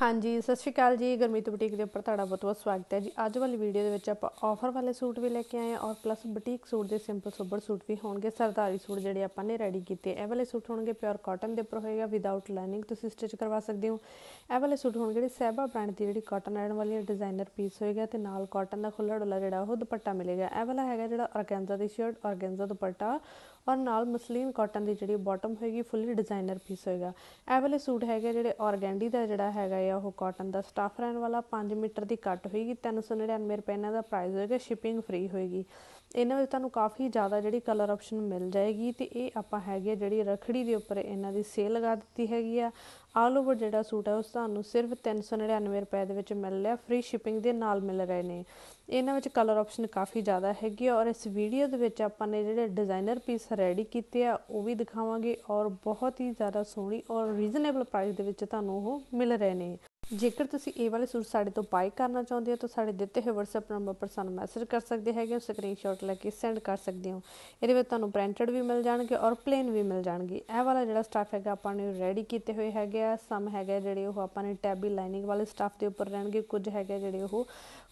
ਹਾਂਜੀ, ਸਤਿ ਸ਼੍ਰੀ ਅਕਾਲ ਜੀ। ਗਰਮੀਤ ਬੁਟੀਕ ਦੇ ਉੱਪਰ ਤੁਹਾਡਾ ਬਹੁਤ ਬਹੁਤ ਸਵਾਗਤ ਹੈ ਜੀ। ਅੱਜ ਵਾਲੀ ਵੀਡੀਓ ਦੇ ਵਿੱਚ ਆਪਾਂ ਆਫਰ ਵਾਲੇ ਸੂਟ ਵੀ ਲੈ ਕੇ ਆਏ ਆ ਔਰ ਪਲੱਸ ਬੁਟੀਕ ਸੂਟ ਦੇ ਸਿੰਪਲ ਸੋਬਰ ਸੂਟ ਵੀ ਹੋਣਗੇ। ਸਰਦਾਰੀ ਸੂਟ ਜਿਹੜੇ ਆਪਾਂ ਨੇ ਰੈਡੀ ਕੀਤੇ। ਇਹ ਵਾਲੇ ਸੂਟ ਹੋਣਗੇ ਪਿਓਰ ਕਾਟਨ ਦੇ ਉੱਪਰ ਹੋਏਗਾ। ਵਿਦਆਊਟ ਲਾਈਨਿੰਗ ਤੁਸੀਂ ਸਟਿਚ ਕਰਵਾ ਸਕਦੇ ਹੋ। ਇਹ ਵਾਲੇ ਸੂਟ ਹੋਣਗੇ ਜਿਹੜੇ ਸਹਿਬਾ ਬ੍ਰਾਂਡ ਦੀ ਜਿਹੜੀ ਕਾਟਨ ਆਇਰਨ ਵਾਲੀ ਡਿਜ਼ਾਈਨਰ ਪੀਸ ਹੋਏਗਾ ਤੇ ਨਾਲ ਕਾਟਨ ਦਾ ਖੁੱਲਾ ਡੁੱਲਾ ਜਿਹੜਾ ਉਹ ਦੁਪੱਟਾ ਮਿਲੇਗਾ। ਇਹ ਵਾਲਾ ਹੈਗਾ ਜਿਹੜਾ ਆਰਗੈਂਜ਼ਾ ਦੀ ਸ਼ਰਟ ਆਰਗੈਂਜ਼ਾ ਦੁਪੱਟਾ ਔਰ ਨਾਲ ਮਸਲੀਨ ਕਾਟਨ ਦੀ ਜਿਹੜੀ ਬਾਟਮ ਹੋਏਗੀ ਫੁੱਲੀ ਡਿਜ਼ਾਈਨਰ ਪੀਸ ਹੋਏਗਾ। ਇਹ ਵਾਲੇ ਸੂਟ ਹੈਗੇ ਜਿਹੜੇ ਆਰਗੈਂਡੀ ਦਾ ਜਿਹੜਾ ਹੈਗਾ ਆ ਉਹ ਕਾਟਨ ਦਾ ਸਟਾਫ ਰਹਿਣ ਵਾਲਾ 5 ਮੀਟਰ ਦੀ ਕੱਟ ਹੋਏਗੀ 399 ਰੁਪਏ ਇਹਨਾਂ ਦਾ ਪ੍ਰਾਈਸ ਹੋਏਗਾ ਸ਼ਿਪਿੰਗ ਫ੍ਰੀ ਹੋਏਗੀ। ਇਹਨਾਂ ਵਿੱਚ ਤੁਹਾਨੂੰ ਕਾਫੀ ਜ਼ਿਆਦਾ ਜਿਹੜੀ ਕਲਰ ਆਪਸ਼ਨ ਮਿਲ ਜਾਏਗੀ ਤੇ ਇਹ ਆਪਾਂ ਹੈਗੇ ਜਿਹੜੀ ਰਖੜੀ ਦੇ ਉੱਪਰ ਇਹਨਾਂ ਦੀ ਸੇਲ ਲਗਾ ਦਿੱਤੀ ਹੈਗੀ ਆ। ਆਲ ਓਵਰ ਜਿਹੜਾ ਸੂਟ ਹੈ ਉਸ ਤੁਹਾਨੂੰ ਸਿਰਫ 399 ਰੁਪਏ ਦੇ ਵਿੱਚ ਮਿਲ ਰਿਹਾ ਫ੍ਰੀ ਸ਼ਿਪਿੰਗ ਦੇ ਨਾਲ ਮਿਲ ਰਹੇ ਨੇ। ਇਹਨਾਂ ਵਿੱਚ ਕਲਰ ਆਪਸ਼ਨ ਕਾਫੀ ਜ਼ਿਆਦਾ ਹੈਗੀ ਔਰ ਇਸ ਵੀਡੀਓ ਦੇ ਵਿੱਚ ਆਪਾਂ ਨੇ ਜਿਹੜੇ ਡਿਜ਼ਾਈਨਰ ਪੀਸ ਰੈਡੀ ਕੀਤੇ ਆ, ਉਹ ਵੀ ਦਿਖਾਵਾਂਗੇ ਔਰ ਬਹੁਤ ਹੀ ਜ਼ਿਆਦਾ ਸੋਹਣੀ ਔਰ ਰੀਜ਼ਨੇਬਲ ਪ੍ਰਾਈਸ ਦੇ ਵਿੱਚ ਤੁਹਾਨੂੰ ਉਹ ਮਿਲ ਰਹੇ ਨੇ। ਜੇਕਰ ਤੁਸੀਂ ਇਹ ਵਾਲੇ ਸੂਟ ਸਾਡੇ ਤੋਂ ਬਾਈ ਕਰਨਾ ਚਾਹੁੰਦੇ ਹੋ, ਤਾਂ ਸਾਡੇ ਦਿੱਤੇ ਹੋਏ WhatsApp ਨੰਬਰ ਪਰ ਸਾਨੂੰ ਮੈਸੇਜ ਕਰ ਸਕਦੇ ਹੈਗੇ ਹੋ ਸਕਰੀਨਸ਼ਾਟ ਲੈ ਕੇ ਸੈਂਡ ਕਰ ਸਕਦੇ ਹੋ। ਇਹਦੇ ਵਿੱਚ ਤੁਹਾਨੂੰ ਪ੍ਰਿੰਟਡ ਵੀ ਮਿਲ ਜਾਣਗੇ ਔਰ ਪਲੇਨ ਵੀ ਮਿਲ ਜਾਣਗੇ। ਇਹ ਵਾਲਾ ਜਿਹੜਾ ਸਟਾਫ ਹੈਗਾ, ਆਪਾਂ ਨੇ ਰੈਡੀ ਕੀਤੇ ਹੋਏ ਹੈਗੇ ਆ। ਸਮ ਹੈਗੇ ਜਿਹੜੇ ਉਹ ਆਪਾਂ ਨੇ ਟੈਬੀ ਲਾਈਨਿੰਗ ਵਾਲੇ ਸਟਾਫ ਦੇ ਉੱਪਰ ਰਹਿਣਗੇ। ਕੁਝ ਹੈਗੇ ਜਿਹੜੇ ਉਹ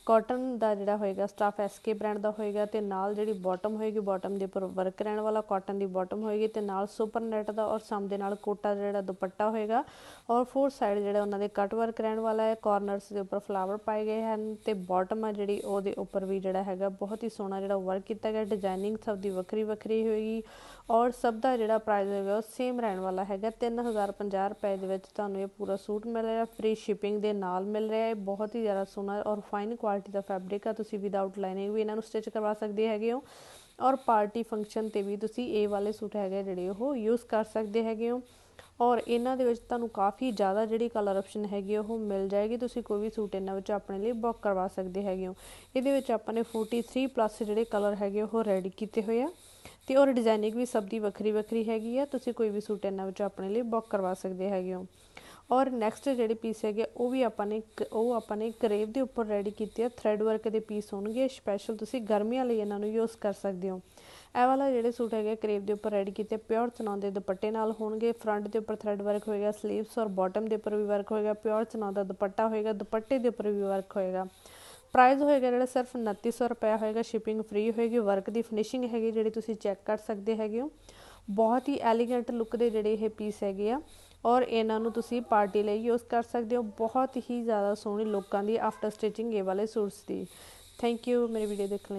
ਕਾਟਨ ਦਾ ਜਿਹੜਾ ਹੋਏਗਾ ਸਟਾਫ ਐਸਕੇ ਬ੍ਰਾਂਡ ਦਾ ਹੋਏਗਾ ਤੇ ਨਾਲ ਜਿਹੜੀ ਬਾਟਮ ਹੋਏਗੀ ਬਾਟਮ ਦੇ ਉੱਪਰ ਵਰਕ ਰਹਿਣ ਵਾਲਾ ਕਾਟਨ ਦੀ ਬਾਟਮ ਹੋਏਗੀ ਤੇ ਨਾਲ ਸੁਪਰ ਨੈਟ ਦਾ ਔਰ ਸਮ ਦੇ ਨਾਲ ਕੋਟਾ ਜਿਹੜਾ ਦੁਪੱਟਾ ਹੋਏਗਾ। ਔਰ ਫੋਰ ਸਾਈਡ ਜਿਹੜਾ ਉਹਨਾਂ ਦੇ ਕਟ ਵਰਕ ਰਹਿਣ ਵਾਲਾ ਹੈ ਕਾਰਨਰਸ ਦੇ ਉੱਪਰ ਫਲਾਵਰ ਪਾਏ ਗਏ ਹਨ ਤੇ ਬਾਟਮ ਆ ਜਿਹੜੀ ਉਹਦੇ ਉੱਪਰ ਵੀ ਜਿਹੜਾ ਹੈਗਾ ਬਹੁਤ ਹੀ ਸੋਹਣਾ ਜਿਹੜਾ ਵਰਕ ਕੀਤਾ ਗਿਆ ਡਿਜ਼ਾਈਨਿੰਗ ਸਭ ਦੀ ਵੱਖਰੀ ਵੱਖਰੀ ਹੋਏਗੀ ਔਰ ਸਭ ਦਾ ਜਿਹੜਾ ਪ੍ਰਾਈਸ ਹੋਏਗਾ ਉਹ ਸੇਮ ਰਹਿਣ ਵਾਲਾ ਹੈਗਾ 3050 ਰੁਪਏ ਦੇ ਵਿੱਚ ਤੁਹਾਨੂੰ ਇਹ ਪੂਰਾ ਸੂਟ ਮਿਲ ਰਿਹਾ ਫ੍ਰੀ ਸ਼ਿਪਿੰਗ ਦੇ ਨਾਲ ਮਿਲ ਰਿਹਾ ਹੈ ਬਹੁਤ ਹੀ ਜ਼ਿਆਦਾ ਸੋਹਣਾ ਔਰ ਫਾਈਨ ਕੁਆਲਿਟੀ ਦਾ ਫੈਬਰਿਕ ਆ, ਤੁਸੀਂ ਵਿਦਆਊਟ ਲਾਈਨਿੰਗ ਵੀ ਇਹਨਾਂ ਨੂੰ ਸਟਿਚ ਕਰਵਾ ਸਕਦੇ ਹੈਗੇ ਹੋ ਔਰ ਪਾਰਟੀ ਫੰਕਸ਼ਨ ਤੇ ਵੀ ਤੁਸੀਂ ਇਹ ਵਾਲੇ ਸੂਟ ਹੈਗੇ ਜਿਹੜੇ ਉਹ ਯੂਜ਼ ਕਰ ਸਕਦੇ ਹੈਗੇ ਹੋ। ਔਰ ਇਹਨਾਂ ਦੇ ਵਿੱਚ ਤੁਹਾਨੂੰ ਕਾਫੀ ਜ਼ਿਆਦਾ ਜਿਹੜੀ ਕਲਰ ਆਪਸ਼ਨ ਹੈਗੀ ਉਹ ਮਿਲ ਜਾਏਗੀ। ਤੁਸੀਂ ਕੋਈ ਵੀ ਸੂਟ ਇਹਨਾਂ ਵਿੱਚ ਆਪਣੇ ਲਈ ਬੁੱਕ ਕਰਵਾ ਸਕਦੇ ਹੈਗੇ ਹੋ। ਇਹਦੇ ਵਿੱਚ ਆਪਾਂ ਨੇ 43 ਪਲੱਸ ਜਿਹੜੇ ਕਲਰ ਹੈਗੇ ਉਹ ਰੈਡੀ ਕੀਤੇ ਹੋਏ ਆ। ਤੇ ਔਰ ਡਿਜ਼ਾਈਨਿੰਗ ਵੀ ਸਭ ਦੀ ਵੱਖਰੀ ਵੱਖਰੀ ਹੈਗੀ ਆ। ਤੁਸੀਂ ਕੋਈ ਵੀ ਸੂਟ ਇਹਨਾਂ ਵਿੱਚ ਆਪਣੇ ਲਈ ਬੁੱਕ ਕਰਵਾ ਸਕਦੇ ਹੈਗੇ ਹੋ। ਔਰ ਨੈਕਸਟ ਜਿਹੜੇ ਪੀਸ ਹੈਗੇ ਉਹ ਵੀ ਆਪਾਂ ਨੇ ਉਹ ਆਪਾਂ ਨੇ ਕਰੇਵ ਦੇ ਉੱਪਰ ਰੈਡੀ ਕੀਤੇ ਆ। ਥ੍ਰੈਡ ਵਰਕ ਦੇ ਪੀਸ ਹੋਣਗੇ। ਸਪੈਸ਼ਲ ਤੁਸੀਂ ਗਰਮੀਆਂ ਲਈ ਇਹਨਾਂ ਨੂੰ ਯੂਜ਼ ਕਰ ਸਕਦੇ ਹੋ। ਇਹ ਵਾਲਾ ਜਿਹੜੇ ਸੂਟ ਹੈਗੇ ਕਰੇਵ ਦੇ ਉੱਪਰ ਰੈਡੀ ਕੀਤੇ ਪਿਓਰ ਚਨਾਉ ਦੇ ਦੁਪੱਟੇ ਨਾਲ ਹੋਣਗੇ। ਫਰੰਟ ਦੇ ਉੱਪਰ ਥਰੈਡ ਵਰਕ ਹੋਏਗਾ 슬ੀਵਸ ਔਰ ਬਾਟਮ ਦੇ ਉੱਪਰ ਵੀ ਵਰਕ ਹੋਏਗਾ ਪਿਓਰ ਚਨਾਉ ਦਾ ਦੁਪੱਟਾ ਹੋਏਗਾ, ਦੁਪੱਟੇ ਦੇ ਉੱਪਰ ਵੀ ਵਰਕ ਹੋਏਗਾ। ਪ੍ਰਾਈਸ ਹੋਏਗਾ ਜਿਹੜਾ ਸਿਰਫ 2900 ਰੁਪਏ ਹੋਏਗਾ ਸ਼ਿਪਿੰਗ ਫ੍ਰੀ ਹੋਏਗੀ ਵਰਕ ਦੀ ਫਿਨਿਸ਼ਿੰਗ ਹੈਗੀ ਜਿਹੜੀ ਤੁਸੀਂ ਚੈੱਕ ਕਰ ਸਕਦੇ ਹੈਗੇ ਹੋ। ਬਹੁਤ ਹੀ ਐਲੀਗੈਂਟ ਲੁੱਕ ਦੇ ਜਿਹੜੇ ਇਹ ਪੀਸ ਹੈਗੇ ਆ ਔਰ ਇਹਨਾਂ ਨੂੰ ਤੁਸੀਂ ਪਾਰਟੀ ਲਈ ਯੂਜ਼ ਕਰ ਸਕਦੇ ਹੋ। ਬਹੁਤ ਹੀ ਜ਼ਿਆਦਾ ਸੋਹਣੀ ਲੋਕਾਂ ਦੀ ਆਫਟਰ ਸਟਿਚਿੰਗ ਇਹ ਵਾਲੇ ਸੂਟਸ ਦੀ। ਥੈਂਕ ਯੂ ਮੇਰੀ ਵੀਡੀਓ ਦੇਖਣ ਲਈ